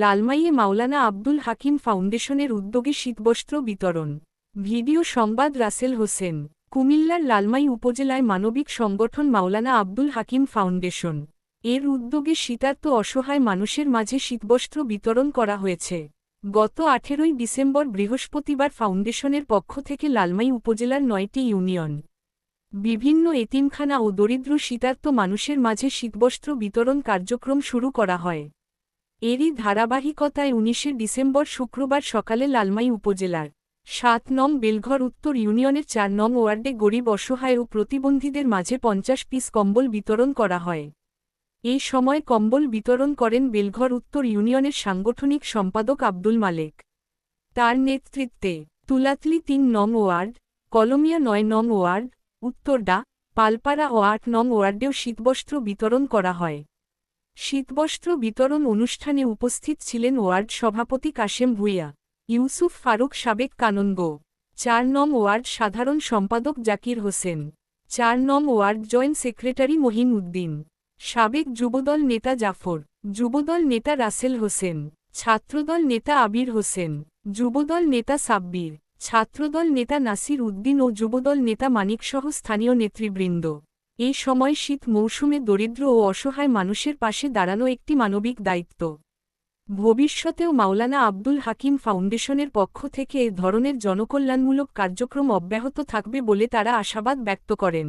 লালমাইয়ে মাওলানা আব্দুল হাকিম ফাউন্ডেশনের উদ্যোগে শীতবস্ত্র বিতরণ। ভিডিও সংবাদ রাসেল হোসেন। কুমিল্লার লালমাই উপজেলায় মানবিক সংগঠন মাওলানা আব্দুল হাকিম ফাউন্ডেশন। এর উদ্যোগে শীতার্ত অসহায় মানুষের মাঝে শীতবস্ত্র বিতরণ করা হয়েছে। গত আঠেরোই ডিসেম্বর বৃহস্পতিবার ফাউন্ডেশনের পক্ষ থেকে লালমাই উপজেলার নয়টি ইউনিয়ন, বিভিন্ন এতিমখানা ও দরিদ্র শীতার্ত মানুষের মাঝে শীতবস্ত্র বিতরণ কার্যক্রম শুরু করা হয়। এরই ধারাবাহিকতায় উনিশে ডিসেম্বর শুক্রবার সকালে লালমাই উপজেলার সাত নং বেলঘর উত্তর ইউনিয়নের চার নং ওয়ার্ডে গরিব, অসহায় ও প্রতিবন্ধীদের মাঝে পঞ্চাশ পিস কম্বল বিতরণ করা হয়। এই সময় কম্বল বিতরণ করেন বেলঘর উত্তর ইউনিয়নের সাংগঠনিক সম্পাদক আব্দুল মালেক। তার নেতৃত্বে তুলাতলি তিন নং ওয়ার্ড, কলমিয়া নয় নং ওয়ার্ড উত্তরডা পালপাড়া ও আট নং ওয়ার্ডেও শীতবস্ত্র বিতরণ করা হয়। শীতবস্ত্র বিতরণ অনুষ্ঠানে উপস্থিত ছিলেন ওয়ার্ড সভাপতি কাশেম ভুইয়া, ইউসুফ ফারুক সাবেক কাননগো, চার নং ওয়ার্ড সাধারণ সম্পাদক জাকির হোসেন, চার নং ward joint secretary Mohin Uddin, সাবেক যুবদল নেতা জাফর, যুবদল নেতা রাসেল হোসেন, ছাত্রদল নেতা আবির হোসেন, যুবদল নেতা সাব্বির, ছাত্রদল নেতা নাসির উদ্দিন ও যুবদল নেতা মানিকসহ স্থানীয় নেতৃবৃন্দ। এই সময় শীত মৌসুমে দরিদ্র ও অসহায় মানুষের পাশে দাঁড়ানো একটি মানবিক দায়িত্ব। ভবিষ্যতেও মাওলানা আব্দুল হাকিম ফাউন্ডেশনের পক্ষ থেকে এ ধরনের জনকল্যাণমূলক কার্যক্রম অব্যাহত থাকবে বলে তারা আশাবাদ ব্যক্ত করেন।